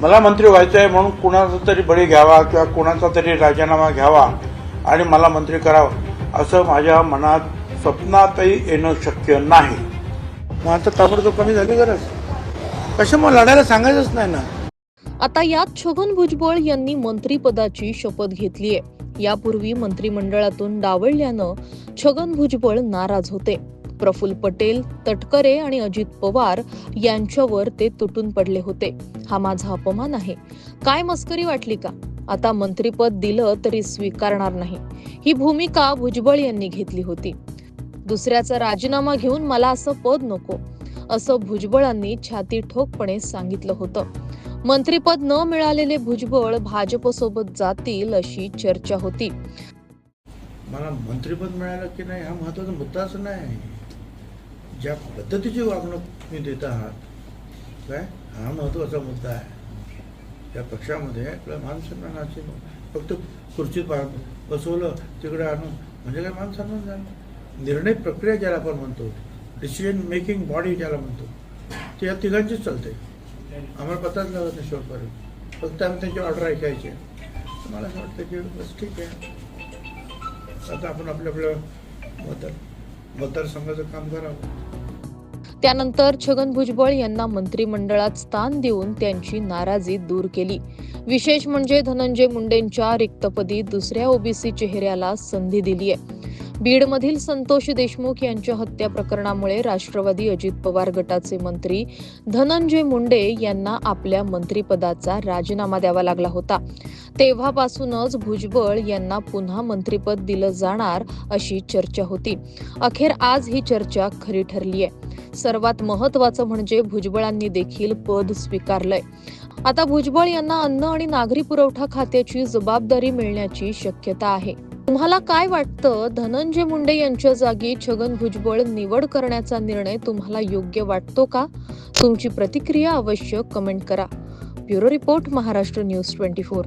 मला मंत्री व्हायचं आहे म्हणून कुणाचा तरी बळी घ्यावा किंवा कुणाचा तरी राजीनामा घ्यावा आणि मला मंत्री करावं असं माझ्या मनात स्वप्नातही येणं शक्य नाही. मग आता ताबडतोब कमी झाली गरज. कशामुळे लढायला सांगायचंच नाही ना? आता यात छगन भुजबळ यांनी मंत्रीपदाची शपथ घेतलीय. यापूर्वी मंत्रिमंडळातून डावळल्यानं छगन भुजबळ नाराज होते. प्रफुल्ल पटेल तटकरे आणि अजित पवार यांच्यावर ते तुटून पडले होते. हा माझा अपमान आहे. काय मस्करी वाटली का? आता मंत्रीपद दिलं तरी स्वीकारणार नाही. ही भूमिका भुजबळ यांनी घेतली होती. दुसऱ्याचा राजीनामा घेऊन मला असं पद नको असं भुजबळांनी छाती ठोकपणे सांगितलं होतं. मंत्रीपद न मिळालेले भुजबळ भाजपसोबत जातील अशी चर्चा होती. मला मंत्रीपद मिळालं की नाही हा महत्त्वाचा मुद्दाच नाही. ज्या पद्धतीची वागणूक मी देत आहात काय? हा महत्त्वाचा मुद्दा आहे. या पक्षामध्ये आपल्या मानसन्मानाची फक्त खुर्चीत पा- बसवलं तिकडे आणून म्हणजे काय मानसन्मान झालं? निर्णय प्रक्रिया ज्याला आपण म्हणतो डिसिजन मेकिंग बॉडी ज्याला म्हणतो ते या तिघांचीच चालते आम्हाला पताच लागत नाही शेवटपर्यंत. फक्त आम्ही त्यांची ऑर्डर ऐकायची मला असं वाटतं की बस ठीक आहे. आता आपण आपल्या आपल्या मतदार मतदारसंघाचं काम करावं. त्यानंतर छगन भुजबळ यांना मंत्रिमंडळात स्थान देऊन त्यांची नाराजी दूर केली. विशेष म्हणजे धनंजय मुंडेंच्या रिक्तपदी दुसऱ्या ओबीसी चेहऱ्याला संधी दिलीय. बीडमधील संतोष देशमुख यांच्या हत्या प्रकरणामुळे राष्ट्रवादी अजित पवार गटाचे मंत्री धनंजय मुंडे यांना आपल्या मंत्रिपदाचा राजीनामा द्यावा लागला होता. तेव्हापासूनच भुजबळ यांना पुन्हा मंत्रिपद दिलं जाणार अशी चर्चा होती. अखेर आज ही चर्चा खरी ठरली आहे सर्वात महत्वाचं म्हणजे भुजबळांनी देखील पद स्वीकारलंय. आता भुजबळ यांना अन्न आणि नागरी पुरवठा खात्याची जबाबदारी मिळण्याची शक्यता आहे. तुम्हाला काय वाटतं? धनंजय मुंडे यांच्या जागी छगन भुजबळ निवड करण्याचा निर्णय तुम्हाला योग्य वाटतो का? तुमची प्रतिक्रिया अवश्य कमेंट करा. Bureau report Maharashtra news twenty four.